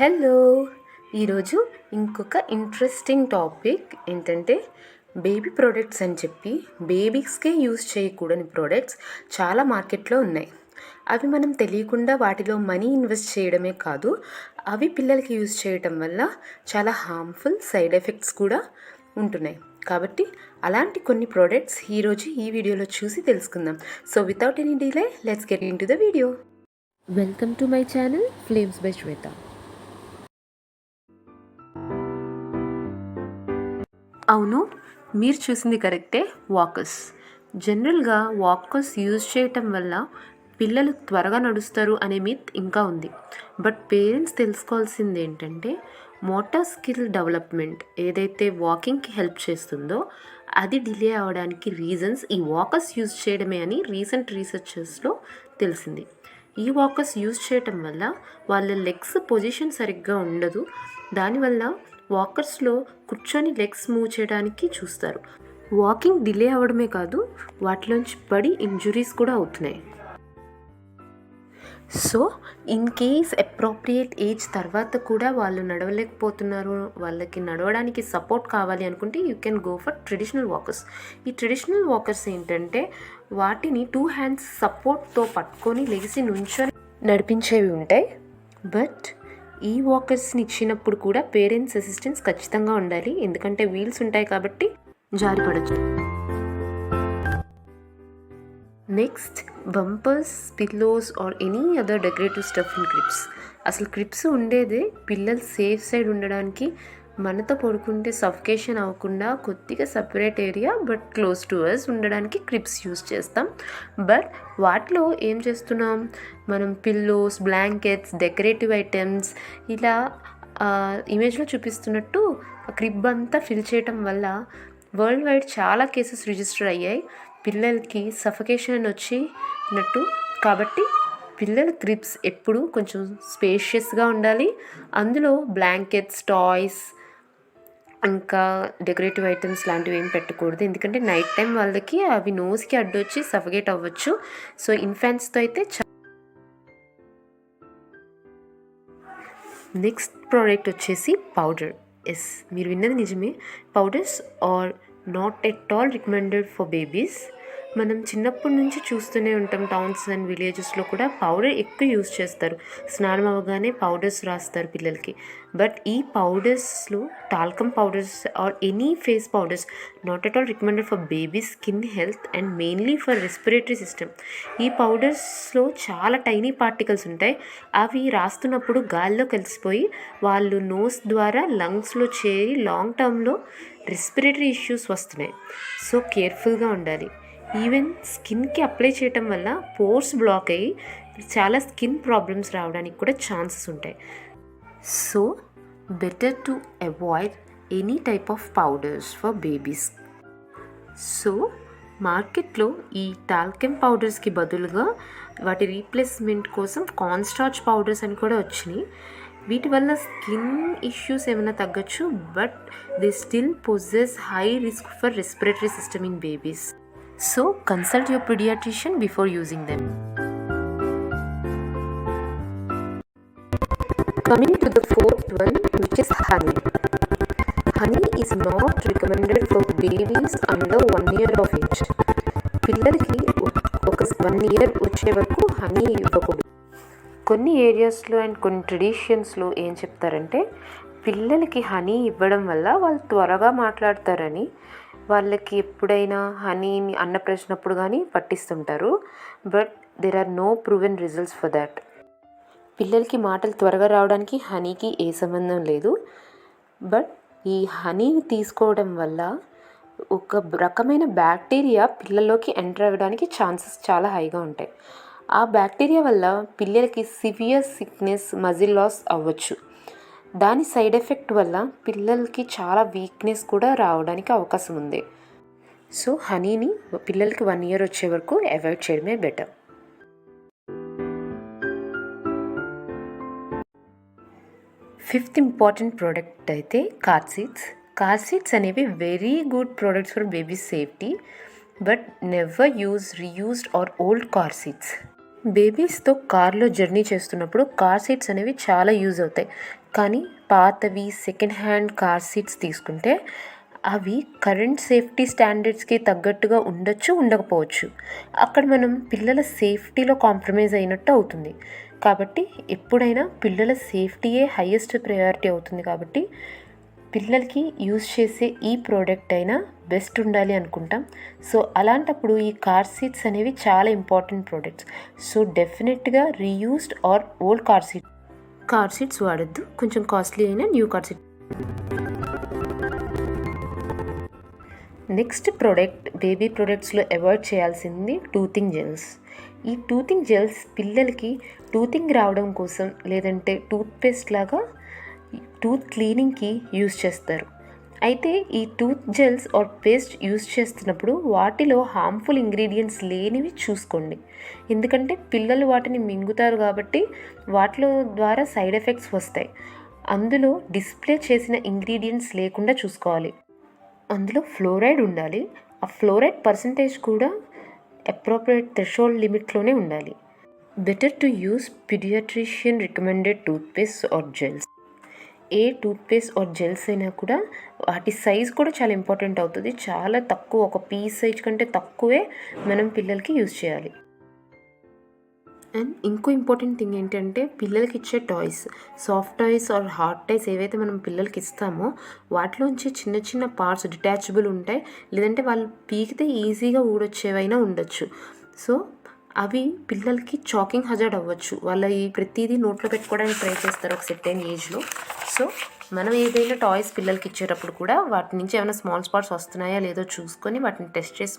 Hello. ఈరోజు ఇంకొక interesting topic ఏంటంటే బేబీ ప్రోడక్ట్స్ అని చెప్పి బేబీస్కే యూజ్ చేయకూడని ప్రోడక్ట్స్ చాలా మార్కెట్లో ఉన్నాయి. అవి మనం తెలియకుండా వాటిలో మనీ ఇన్వెస్ట్ చేయడమే కాదు అవి పిల్లలకి యూజ్ చేయటం వల్ల చాలా హార్మ్ఫుల్ సైడ్ ఎఫెక్ట్స్ కూడా ఉంటున్నాయి. కాబట్టి అలాంటి కొన్ని ప్రోడక్ట్స్ ఈరోజు ఈ వీడియోలో చూసి తెలుసుకుందాం. So without any delay let's get into the video welcome to my channel Flames by Shweta అవును మీరు చూసింది కరెక్టే వాకర్స్. జనరల్గా వాకర్స్ యూజ్ చేయటం వల్ల పిల్లలు త్వరగా నడుస్తారు అనే మిత్ ఇంకా ఉంది. బట్ పేరెంట్స్ తెలుసుకోవాల్సింది ఏంటంటే మోటార్ స్కిల్ డెవలప్మెంట్ ఏదైతే వాకింగ్కి హెల్ప్ చేస్తుందో అది డిలే అవ్వడానికి రీజన్స్ ఈ వాకర్స్ యూజ్ చేయడమే అని రీసెంట్ రీసెర్చర్స్లో తెలిసింది. ఈ వాకర్స్ యూజ్ చేయటం వల్ల వాళ్ళ లెగ్స్ పొజిషన్ సరిగ్గా ఉండదు. దానివల్ల వాకర్స్లో కూర్చొని లెగ్స్ మూవ్ చేయడానికి చూస్తారు. వాకింగ్ డిలే అవ్వడమే కాదు వాటిలోంచి పడి ఇంజురీస్ కూడా అవుతున్నాయి. So in case appropriate age తర్వాత కూడా వాళ్ళు నడవలేకపోతున్నారు వాళ్ళకి నడవడానికి సపోర్ట్ కావాలి అనుకుంటే you can go for traditional walkers. ఈ ట్రెడిషనల్ వాకర్స్ ఏంటంటే వాటిని టూ హ్యాండ్స్ సపోర్ట్తో పట్టుకొని లెగిసి నుంచొని నడిపించేవి ఉంటాయి. బట్ ఈ వాకర్స్ని ఇచ్చినప్పుడు కూడా పేరెంట్స్ అసిస్టెన్స్ ఖచ్చితంగా ఉండాలి. ఎందుకంటే వీల్స్ ఉంటాయి కాబట్టి జారిపడచ్చు next bumpers pillows or any other decorative stuff in cribs. అసలు క్రిప్స్ ఉండేదే పిల్లలు సేఫ్ సైడ్ ఉండడానికి మనతో పడుకుంటే సఫికేషన్ అవ్వకుండా కొద్దిగా separate area but close to us ఉండడానికి క్రిప్స్ యూస్ చేస్తాం. బట్ వాటిలో ఏం చేస్తున్నాం? మనం పిల్లోస్ బ్లాంకెట్స్ డెకరేటివ్ ఐటమ్స్ ఇలా ఇమేజ్లో చూపిస్తున్నట్టు క్రిబ్ అంతా ఫిల్ చేయటం వల్ల వరల్డ్ వైడ్ చాలా కేసెస్ రిజిస్టర్ అయ్యాయి. పిల్లలకి సఫకేషన్ వచ్చినట్టు కాబట్టి పిల్లల క్రిప్స్ ఎప్పుడు కొంచెం స్పేషియస్గా ఉండాలి. అందులో బ్లాంకెట్స్ టాయ్స్ ఇంకా డెకరేటివ్ ఐటమ్స్ లాంటివి ఏం పెట్టకూడదు. ఎందుకంటే నైట్ టైం వాళ్ళకి అవి నోస్కి అడ్డొచ్చి సఫగేట్ అవ్వచ్చు. సో ఇన్ఫాన్స్తో అయితే నెక్స్ట్ ప్రోడక్ట్ వచ్చేసి పౌడర్. ఎస్ మీరు విన్నది నిజమే. Powders are not at all recommended for babies. మనం చిన్నప్పటి నుంచి చూస్తూనే ఉంటాం టౌన్స్ అండ్ విలేజెస్లో కూడా పౌడర్ ఎక్కువ యూజ్ చేస్తారు. స్నానం అవ్వగానే పౌడర్స్ రాస్తారు పిల్లలకి. బట్ ఈ పౌడర్స్లో talcum powders or any face powders not at all recommended for baby skin health and mainly for respiratory system ఈ పౌడర్స్లో చాలా టైనీ పార్టికల్స్ ఉంటాయి. అవి రాస్తున్నప్పుడు గాల్లో కలిసిపోయి వాళ్ళు నోస్ ద్వారా లంగ్స్లో చేరి లాంగ్ టర్మ్లో రెస్పిరేటరీ ఇష్యూస్ వస్తున్నాయి. సో కేర్ఫుల్గా ఉండాలి. ఈవెన్ స్కిన్కి అప్లై చేయటం వల్ల పోర్స్ బ్లాక్ అయ్యి చాలా స్కిన్ ప్రాబ్లమ్స్ రావడానికి కూడా ఛాన్సెస్ ఉంటాయి. So better to avoid any type of powders for babies so మార్కెట్లో ఈ టాల్కెమ్ పౌడర్స్కి బదులుగా వాటి రీప్లేస్మెంట్ కోసం కాన్స్టార్చ్ పౌడర్స్ అని కూడా వచ్చినాయి. వీటి వల్ల స్కిన్ ఇష్యూస్ ఏమైనా తగ్గచ్చు but they still possess high risk for respiratory system in babies so consult your pediatrician before using them Coming to the fourth one, which is honey. Honey is not recommended for babies under one year of age. పిల్లలకి ఒక one year వచ్చే వరకు honey ఇవ్వకూడదు కొన్ని ఏరియాస్లో and కొన్ని ట్రెడిషన్స్లో ఏం చెప్తారంటే పిల్లలకి హనీ ఇవ్వడం వల్ల వాళ్ళు త్వరగా మాట్లాడతారని వాళ్ళకి ఎప్పుడైనా హనీని అన్నప్రశ్నప్పుడు కానీ పట్టిస్తుంటారు. But there are no proven results for that పిల్లలకి మాటలు త్వరగా రావడానికి హనీకి ఏ సంబంధం లేదు. బట్ ఈ హనీని తీసుకోవడం వల్ల ఒక రకమైన బ్యాక్టీరియా పిల్లల్లోకి ఎంటర్ అవ్వడానికి ఛాన్సెస్ చాలా హైగా ఉంటాయి. ఆ బ్యాక్టీరియా వల్ల పిల్లలకి సివియర్ సిక్నెస్ మజిల్ లాస్ అవ్వచ్చు. దాని సైడ్ ఎఫెక్ట్ వల్ల పిల్లలకి చాలా వీక్నెస్ కూడా రావడానికి అవకాశం ఉంది. సో హనీని పిల్లలకి వన్ ఇయర్ వచ్చే వరకు అవాయిడ్ చేయడమే బెటర్ ఫిఫ్త్ ఇంపార్టెంట్ ప్రోడక్ట్ అయితే కార్ సీట్స్ కార్ సీట్స్ అనేవి very good products for baby safety but never use reused or old car seats బేబీస్తో కార్లో జర్నీ చేస్తున్నప్పుడు కార్ సీట్స్ అనేవి చాలా యూజ్ అవుతాయి. కానీ పాతవి సెకండ్ హ్యాండ్ కార్ సీట్స్ తీసుకుంటే అవి కరెంట్ సేఫ్టీ స్టాండర్డ్స్కి తగ్గట్టుగా ఉండొచ్చు ఉండకపోవచ్చు. అక్కడ మనం పిల్లల సేఫ్టీలో కాంప్రమైజ్ అయినట్టు అవుతుంది. కాబట్టి ఎప్పుడైనా పిల్లల సేఫ్టీయే హయ్యెస్ట్ ప్రయారిటీ అవుతుంది కాబట్టి పిల్లలకి యూజ్ చేసే ఈ ప్రోడక్ట్ అయినా బెస్ట్ ఉండాలి అనుకుంటాం. సో అలాంటప్పుడు ఈ కార్ సీట్స్ అనేవి చాలా ఇంపార్టెంట్ ప్రోడక్ట్స్ సో డెఫినెట్గా reused or old car seat car seats వాడద్దు. కొంచెం కాస్ట్లీ అయిన new car seat next product baby ప్రోడక్ట్స్లో avoid చేయాల్సింది టూతింగ్ జెల్స్ ఈ టూతింగ్ జెల్స్ పిల్లలకి టూతింగ్ రావడం కోసం లేదంటే టూత్పేస్ట్ లాగా టూత్ క్లీనింగ్కి యూజ్ చేస్తారు. అయితే ఈ tooth gels or paste use చేస్తున్నప్పుడు వాటిలో హార్మ్ఫుల్ ఇంగ్రీడియంట్స్ లేనివి చూసుకోండి. ఎందుకంటే పిల్లలు వాటిని మింగుతారు కాబట్టి వాటిలో ద్వారా సైడ్ ఎఫెక్ట్స్ వస్తాయి. అందులో డిస్ప్లే చేసిన ఇంగ్రీడియంట్స్ లేకుండా చూసుకోవాలి. అందులో ఫ్లోరైడ్ ఉండాలి. ఆ ఫ్లోరైడ్ పర్సంటేజ్ కూడా అప్రోప్రియేట్ థ్రెషోల్డ్ లిమిట్లోనే ఉండాలి. Better to use pediatrician recommended toothpaste or gels. A toothpaste or gels అయినా కూడా వాటి సైజ్ కూడా చాలా ఇంపార్టెంట్ అవుతుంది. చాలా తక్కువ ఒక పీస్ సైజ్ కంటే తక్కువే మనం పిల్లలకి యూజ్ చేయాలి. అండ్ ఇంకో ఇంపార్టెంట్ థింగ్ ఏంటంటే పిల్లలకి ఇచ్చే toys soft toys or hard toys ఏవైతే మనం పిల్లలకి ఇస్తామో వాటిలోంచి చిన్న చిన్న పార్ట్స్ డిటాచబుల్ ఉంటాయి. లేదంటే వాళ్ళు పీకితే ఈజీగా ఊడొచ్చేవైనా ఉండొచ్చు. సో అవి పిల్లలకి చాకింగ్ హజార్డ్ అవ్వచ్చు. వాళ్ళ ఈ ప్రతిదీ నోట్లో పెట్టుకోవడానికి ట్రై చేస్తారు ఒక సెట్ అయిన ఏజ్లో సో మనం ఏదైనా టాయ్స్ పిల్లలకి ఇచ్చేటప్పుడు కూడా వాటి నుంచి ఏమైనా స్మాల్ స్పాట్స్ వస్తున్నాయా లేదో చూసుకొని వాటిని టెస్ట్ చేసి